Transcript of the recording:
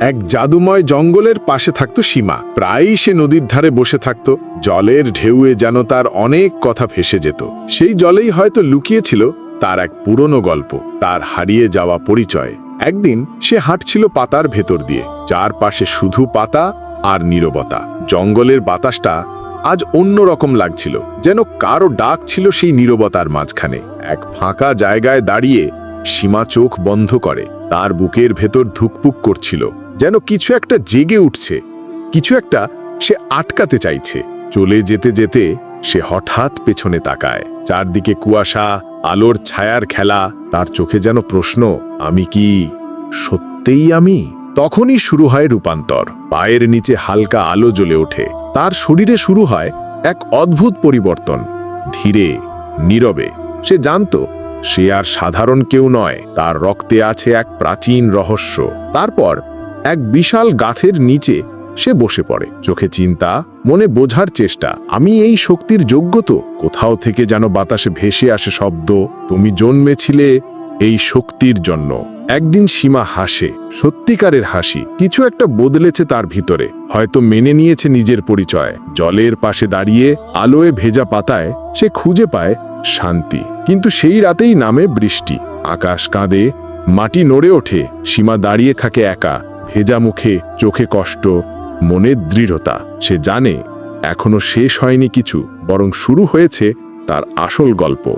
এক জাদুময় জঙ্গলের পাশে থাকতো সীমা। প্রায়ই সে নদীর ধারে বসে থাকত। জলের ঢেউয়ে যেন তার অনেক কথা ভেসে যেত। সেই জলেই হয়তো লুকিয়েছিল তার এক পুরনো গল্প, তার হারিয়ে যাওয়া পরিচয়। একদিন সে হাঁটছিল পাতার ভেতর দিয়ে। চারপাশে শুধু পাতা আর নীরবতা। জঙ্গলের বাতাসটা আজ অন্য রকম লাগছিল, যেন কারও ডাক ছিল সেই নীরবতার মাঝখানে। এক ফাঁকা জায়গায় দাঁড়িয়ে সীমা চোখ বন্ধ করে, তার বুকের ভেতর ধুকপুক করছিল। যেন কিছু একটা জেগে উঠছে, কিছু একটা সে আটকাতে চাইছে। চলে যেতে যেতে সে হঠাৎ পেছনে তাকায়। চারদিকে কুয়াশা, আলোর ছায়ার খেলা, তার চোখে যেন প্রশ্ন, আমি কি সত্যিই আমি? তখনই শুরু হয় রূপান্তর। পায়ের নিচে হালকা আলো জ্বলে ওঠে। তার শরীরে শুরু হয় এক অদ্ভুত পরিবর্তন। ধীরে, নীরবে, সে জানতো, সে আর সাধারণ কেউ নয়। তার রক্তে আছে এক প্রাচীন রহস্য। তারপর এক বিশাল গাছের নিচে সে বসে পড়ে। চোখে চিন্তা, মনে বোঝার চেষ্টা, আমি এই শক্তির যোগ্য তো? কোথাও থেকে যেন বাতাসে ভেসে আসে শব্দ, তুমি জন্মেছিলে এই শক্তির জন্য। একদিন সীমা হাসে, সত্যিকারের হাসি, কিছু একটা বদলেছে তার ভিতরে, হয়তো মেনে নিয়েছে নিজের পরিচয়। জলের পাশে দাঁড়িয়ে আলোয় ভেজা পাতায় সে খুঁজে পায় শান্তি, কিন্তু সেই রাতেই নামে বৃষ্টি। আকাশ কাঁদে, মাটি নড়ে ওঠে, সীমা দাঁড়িয়ে থাকে একা। ভেজা মুখে চোখে কষ্ট মনে দৃঢ়তা, সে জানে এখনও শেষ হয়নি কিছু, বরং শুরু হয়েছে তার আসল গল্প।